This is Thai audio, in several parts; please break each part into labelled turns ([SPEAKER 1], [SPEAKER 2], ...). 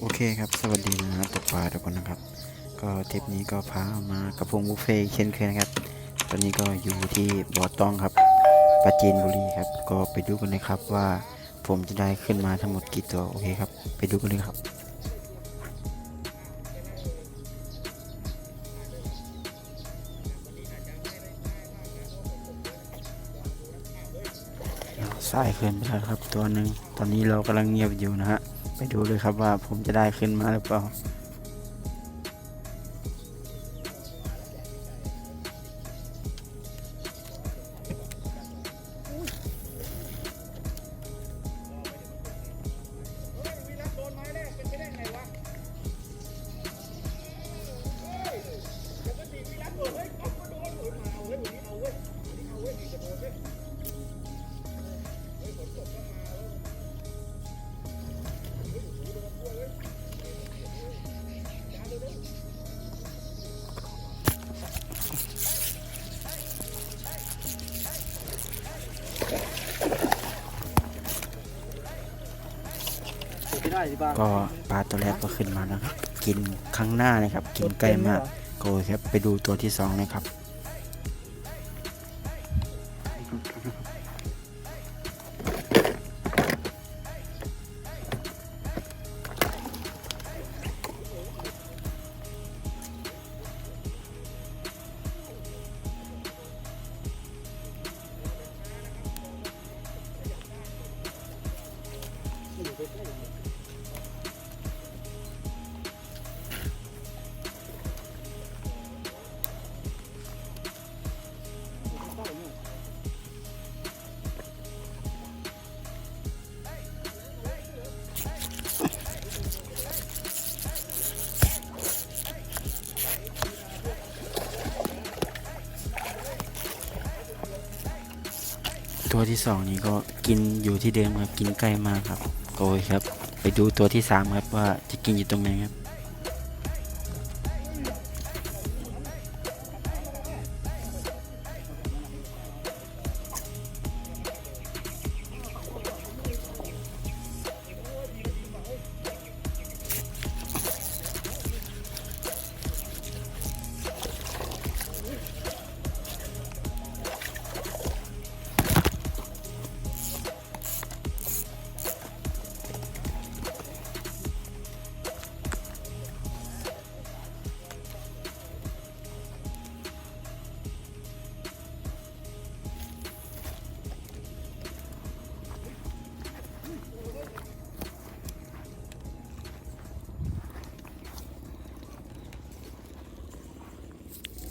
[SPEAKER 1] โอเคครับ สวัสดีนะตกปลาทุกคนนะครับ ก็ทริปนี้ก็พามากระพงบุฟเฟ่เช่นเคยนะครับ ตอนนี้ก็อยู่ที่บ่อต้องครับปราจีนบุรีครับ ก็ไปดูกันเลยครับว่าผมจะได้ขึ้นมาทั้งหมดกี่ตัวโอเคครับ ไปดูกันเลยครับสายขึ้นไปแล้วครับตัวหนึ่งตอนนี้เรากำลังเงียบอยู่นะฮะ ไปดูเลยครับว่าผมจะได้ขึ้นมาหรือเปล่า ก็ปลาตัวแรกก็ขึ้นมาแล้วครับ กินข้างหน้านะครับ กินใกล้มากโอเคครับไปดูตัวที่สองนะครับ ตัวที่สองนี้ก็กินอยู่ที่เดิมครับ กินใกล้มากครับโอยครับ ไปดูตัวที่สามครับว่าจะกินอยู่ตรงไหนครับ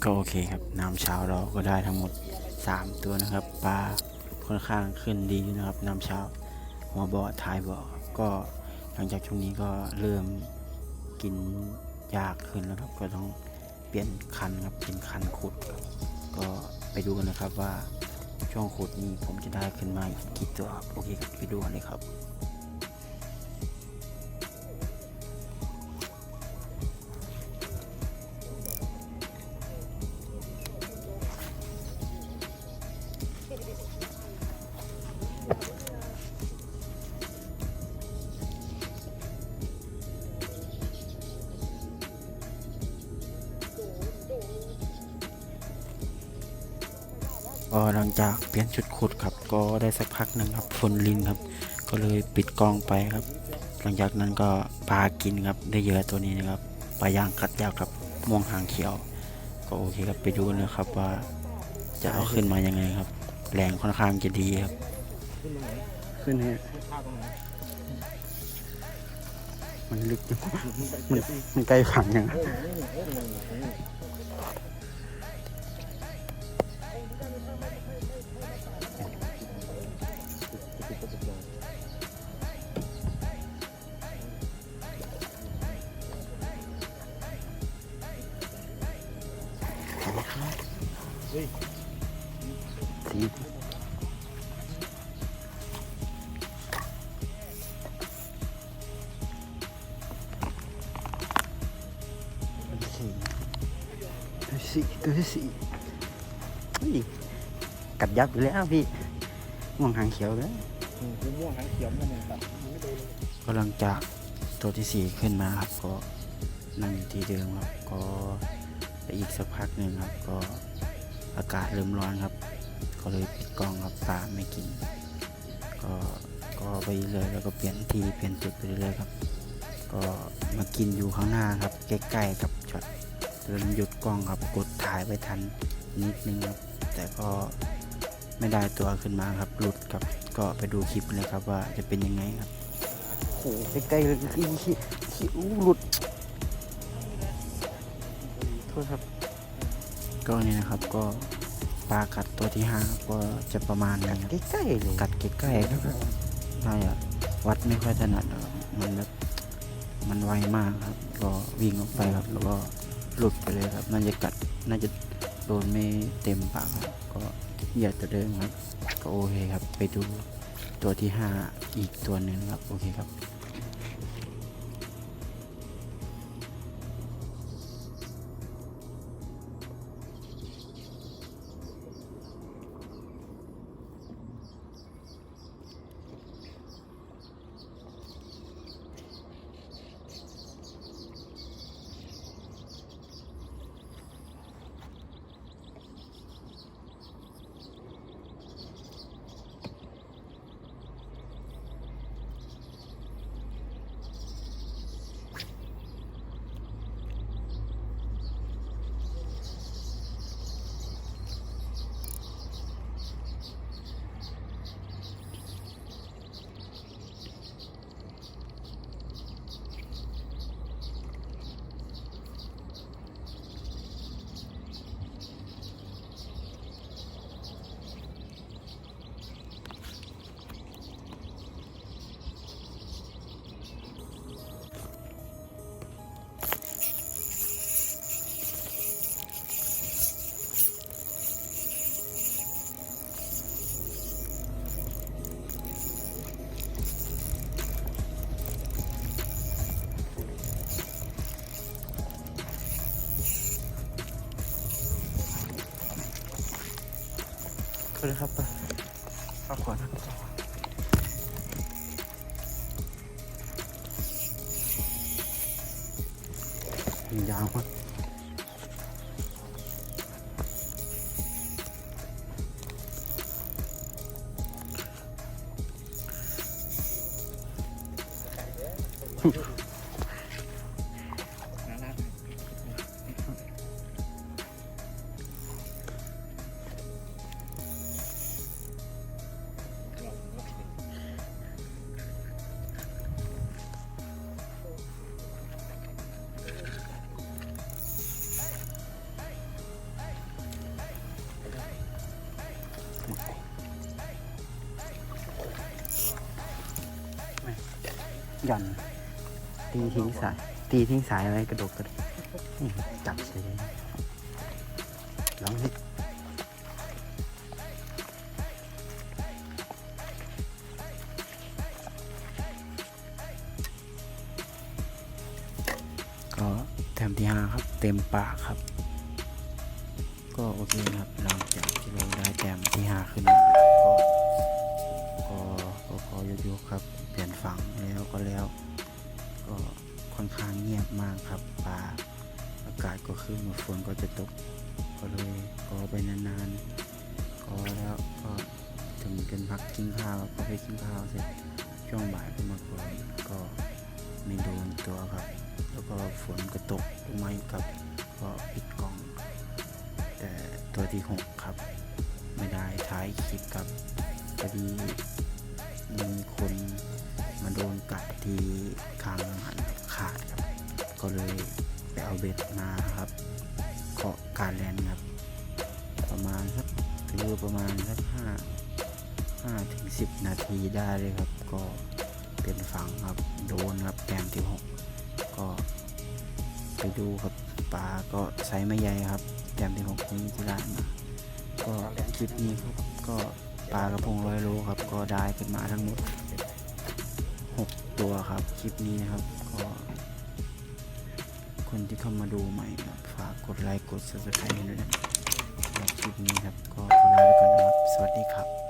[SPEAKER 1] ก็โอเคครับน้ำเช้าเราก็ได้ทั้งหมด 3 ตัวนะครับปลาค่อนข้างขึ้นดีนะครับน้ำเช้าหัวบ่อท้ายบ่อก็หลังจากช่วงนี้ก็เริ่มกินยากขึ้นแล้วครับก็ต้องเปลี่ยนคันครับเป็นคันขุดครับก็ไปดูกันนะครับว่าช่วงขุดนี้ผมจะได้ขึ้นมากี่ตัวโอเคครับไปดูกันเลยครับ ก็หลังจากเปลี่ยนชุดขุดครับ ก็ได้สักพักหนึ่งครับฝนลินครับ ก็เลยปิดกล้องไปครับ หลังจากนั้นก็ปลากินครับได้เยอะตัวนี้นะครับปลาย่างกัดยาวครับม่วงหางเขียว ก็โอเคครับไปดูนเลยครับว่าจะเอาขึ้นมายังไงครับ แรงค่อนข้างจะดีครับ ขึ้นฮะมันลึกมันมันใกล้ขังยัง สีตัวสีตัวสีตัวสีเฮ้ยกัดยับอยู่แล้วพี่มองหางเขียวแล้ว
[SPEAKER 2] อืมคือม่วงหางเขียวมันเนี่ยครับมันไม่โดนเลย
[SPEAKER 1] กำลังจากตัวที่สี่ขึ้นมาครับก็นั่งอยู่ที่เดิมครับก็ไปอีกสักพักหนึ่งครับก็ อากาศเริ่มร้อนครับ ก็เลยปิดกล้องครับปลาไม่กิน ก็ก็ไปเรื่อยแล้วก็เปลี่ยนที่เปลี่ยนจุดไปเรื่อยๆครับ ก็มากินอยู่ข้างหน้าครับ ใกล้ๆกับช็อตเริ่มหยุดกล้องครับกดถ่ายไปทันนิดนึงครับ แต่ก็ไม่ได้ตัวขึ้นมาครับหลุดครับ ก็ไปดูคลิปเลยครับว่าจะเป็นยังไงครับโอ้โหใกล้ๆเลยขี้ขี้ขี้อู้หลุดโทษครับ ก็นี่นะครับก็ปลากัดตัวที่ห้าก็จะประมาณนี้ครับใกล้ๆเลยกัดใกล้ๆครับใช่อะวัดไม่ค่อยถนัดอะมันแบบมันไวมากครับ ก็วิ่งออกไปครับแล้วก็หลุดไปเลยครับน่าจะกัดน่าจะโดนไม่เต็มปากครับก็เหยียดตัวเดิมครับก็โอเคครับ ไปดูตัวที่ห้าอีกตัวหนึ่งครับ โอเคครับ เลยครับไปข้าขวดนยาวมาก หย่อน ตีทิ้งสาย ตีทิ้งสายอะไรกระดกกระดกนี่จับเลยลองสิก็แต้มที่ห้าครับ เต็มปากครับ ก็โอเคครับหลังจากที่เราได้แต้มที่ห้าขึ้นก็ก็ก็ขอยกๆครับ ฝังแล้วก็แล้ว ก็ค่อนข้างเงียบมากครับป่าอากาศก็คือเมื่อฝนก็จะตก ก็เลยก็ไปนานๆก็แล้วก็ถึงกันพักกินข้าวก็ไปกินข้าวเสร็จช่วงบ่ายก็มาก่อนก็ไม่โดนตัวครับ แล้วก็ฝนก็ตกลงมาอีกครับก็ปิดกล่อง แต่ตัวที่หกครับ ไม่ได้ท้ายคลิปครับพอดีมีคน มาโดนกัดที่คางหันขาดครับ ก็เลยไปเอาเบ็ดมาครับเกาะการแลนครับ ประมาณสักถือประมาณสักห้าห้าถึงสิบนาทีได้เลยครับ ก็เป็นฝังครับโดนครับแต้มที่หกก็ไปดูครับปลาก็ไซส์ไม่ใหญ่ครับแต้มที่ผมคุยที่ร้านมาก็คลิปนี้ครับก็ปลากระพงร้อยโลครับ ก็ได้ขึ้นมาทั้งหมด ตัวครับ คลิปนี้นะครับ ก็ คนที่เข้ามาดูใหม่ครับฝากกดไลค์กด subscribe ด้วยนะครับคลิปนี้ครับ ก็ขอลาไปก่อนนะครับ สวัสดีครับ